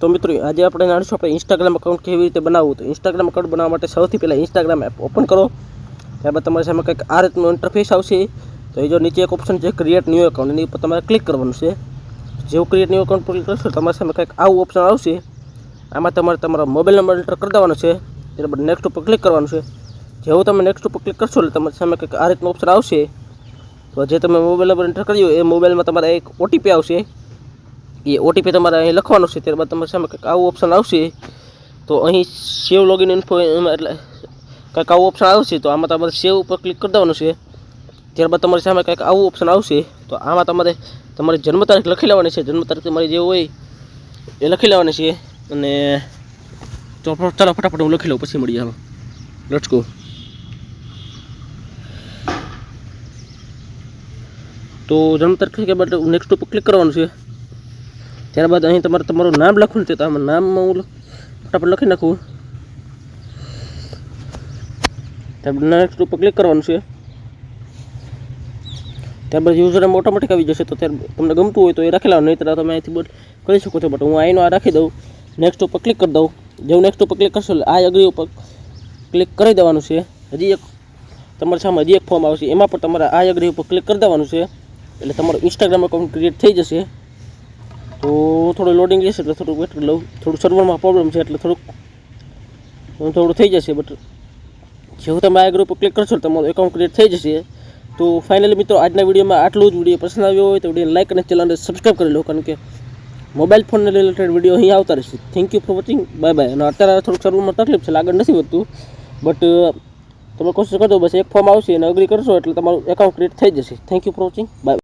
તો મિત્રો, આજે આપણે જાણીશું આપણે ઇન્સ્ટાગ્રામ અકાઉન્ટ કેવી રીતે બનાવવું. તો ઇન્સ્ટાગ્રામ અકાઉન્ટ બનાવવા માટે સૌથી પહેલાં ઇન્સ્ટાગ્રામ એપ ઓપન કરો. ત્યારબાદ તમારી સામે કંઈક આ રીતનું ઇન્ટરફેસ આવશે. તો એ જો નીચે એક ઓપ્શન છે ક્રિએટ ન્યૂ એકાઉન્ટ એની ઉપર તમારે ક્લિક કરવાનું છે. જેવું ક્રિએટ ન્યૂ એકાઉન્ટ પર ક્લિક કરશો, તમારી સામે કંઈક આવું ઓપ્શન આવશે. આમાં તમારે તમારો મોબાઈલ નંબર એન્ટર કરી દેવાનો છે. ત્યારબાદ નેક્સ્ટ ઉપર ક્લિક કરવાનું છે. જેવું તમે નેક્સ્ટ ઉપર ક્લિક કરશો એટલે તમારી સામે કંઈક આ રીતનું ઓપ્શન આવશે. તો જે તમે મોબાઈલ નંબર એન્ટર કર્યો, એ મોબાઈલમાં તમારે એક ઓટીપી આવશે. એ ઓટીપી તમારે અહીં લખવાનું છે, ત્યારબાદ તમારી સામે કંઈક આવું ઓપ્શન આવશે. તો અહીં સેવ લોગિન ઇન્ફો એટલે કંઈક આવું ઓપ્શન આવશે, તો આમાં તમારે સેવ ઉપર ક્લિક કરી દેવાનું છે. ત્યારબાદ તમારી સામે કંઈક આવું ઓપ્શન આવશે, તો આમાં તમારે, તમારી જન્મ તારીખ લખી લેવાની છે. જન્મ તારીખ તમારી જે હોય એ લખી લેવાની છે. અને તો ચાલો ફટાફટ હું લખી લઉં, પછી મળીએ આમાં લેટ્સ તો જન્મ તારીખ કે નેક્સ્ટ ઉપર ક્લિક કરવાનું છે. ત્યારબાદ અહીં તમારે તમારું નામ લખવાનું છે તો આમાં નામમાં હું ફટાફટ લખી નાખું. ત્યારબાદ નેક્સ્ટ ઉપર ક્લિક કરવાનું છે. ત્યારબાદ યુઝર એમ ઓટોમેટિક આવી જશે તો ત્યારે તમને ગમતું હોય તો એ રાખેલા નહીં તો તમે અહીંથી બટ કરી શકો છો બટ હું આઈનો આ રાખી દઉં. નેક્સ્ટ ઉપર ક્લિક કરી દઉં. જેવું નેક્સ્ટ ઉપર ક્લિક કરશો આ અગ્રી ઉપર ક્લિક કરી દેવાનું છે. હજી એક તમારી સામે હજી એક ફોર્મ આવશે. એમાં પણ તમારે આ અગ્રી ઉપર ક્લિક કરી દેવાનું છે. એટલે તમારું ઇન્સ્ટાગ્રામ એકાઉન્ટ ક્રિએટ થઈ જશે. તો થોડું લોડિંગ રહેશે એટલે થોડુંક વેટ લઉં. થોડું સર્વરમાં પ્રોબ્લેમ છે એટલે થોડુંક થોડું થઈ જશે બટ જેવું તમે આ ગ્રુપ ક્લિક કરશો તમારું એકાઉન્ટ ક્રિએટ થઈ જશે. તો ફાઇનલી મિત્રો, આજના વિડીયોમાં આટલું જ. વીડિયો પસંદ આવ્યો હોય તો વીડિયો લાઇક અને ચેનલને સબસ્ક્રાઈબ કરી લો, કારણ કે મોબાઈલ ફોનને રિલેટેડ વીડિયો અહીં આવતા રહેશે. Thank you for watching bye bye અને અત્યારે થોડુંક સર્વરમાં તકલીફ છે આગળ નથી વધતું. બટ તમે કોશિશ કરજો, બસ એક ફોર્મ આવશે અને અગ્રી કરશો એટલે તમારું એકાઉન્ટ ક્રિએટ થઈ જશે. Thank you for watching bye